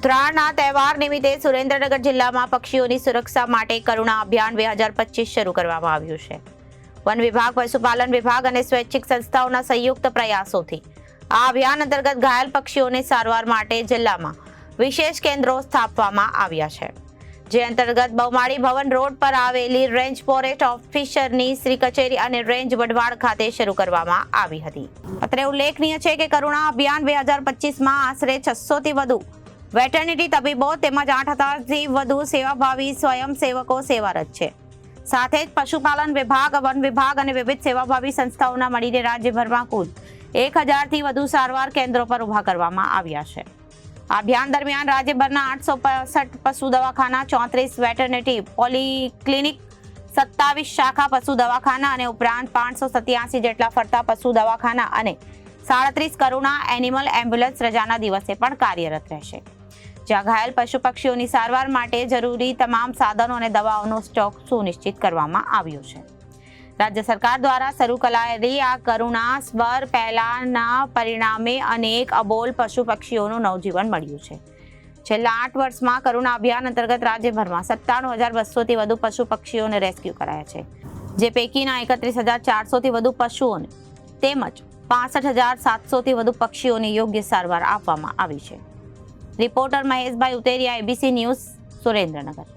ઉત્તરાયણના તહેવાર નિમિત્તે સુરેન્દ્રનગર જિલ્લામાં પક્ષીઓની સુરક્ષા માટે કરુણા અભિયાન બે હજાર પચીસ શરૂ કરવામાં આવ્યું છે. વન વિભાગ, પશુપાલન વિભાગ અને સ્વૈચ્છિક સંસ્થાઓના સંયુક્ત પ્રયાસોથી આ અભિયાન અંતર્ગત ઘાયલ પક્ષીઓની સારવાર માટે જિલ્લામાં વિશેષ કેન્દ્રો સ્થાપવામાં આવ્યા છે. જે અંતર્ગત બહુમાળી ભવન રોડ પર આવેલી રેન્જ ફોરેસ્ટ ઓફિસરની શ્રી કચેરી અને રેન્જ વઢવાડ ખાતે શરૂ કરવામાં આવી હતી. અત્રે ઉલ્લેખનીય છે કે કરુણા અભિયાન બે હજાર પચીસમાં આશરે છસોથી વધુ વેટરનિટી તબીબો તેમજ આઠ હજારથી વધુ સેવાભાવી સ્વયંસેવકો સેવારત છે. સાથે જ પશુપાલન વિભાગ, વન વિભાગ અને વિવિધ સેવાભાવી સંસ્થાઓના મળીને રાજ્યભરમાં કુલ એક હજારથી વધુ સારવાર કેન્દ્રો પર ઊભા કરવામાં આવ્યા છે. આ અભિયાન દરમિયાન રાજ્યભરના આઠસો પશુ દવાખાના, ચોત્રીસ વેટરનિટી પોલિક્લિનિક, સત્તાવીસ શાખા પશુ દવાખાના અને ઉપરાંત પાંચસો સત્યાસી જેટલા ફરતા પશુ દવાખાના અને સાડત્રીસ કરુણા એનિમલ એમ્બ્યુલન્સ રજાના દિવસે પણ કાર્યરત રહેશે. જ્યાં ઘાયલ પશુ પક્ષીઓની સારવાર માટે જરૂરી તમામ સાધનો અને દવાઓનો સ્ટોક સુનિશ્ચિત કરવામાં આવ્યો છે. રાજ્ય સરકાર દ્વારા શરૂ કરાયેલી આ કરુણા સ્વર પહેલાના પરિણામે અનેક અબોલ પશુ પક્ષીઓનું નવજીવન મળ્યું છે. છેલ્લા આઠ વર્ષમાં કરુણા અભિયાન અંતર્ગત રાજ્યભરમાં સત્તાણું હજાર બસોથી વધુ પશુ પક્ષીઓને રેસ્ક્યુ કરાયા છે, જે પૈકીના એકત્રીસ હજાર ચારસોથી વધુ પશુઓને તેમજ પાસઠ હજાર સાતસોથી વધુ પક્ષીઓને યોગ્ય સારવાર આપવામાં આવી છે. Reporter Maheshbhai Uteriya ABC news Surendranagar.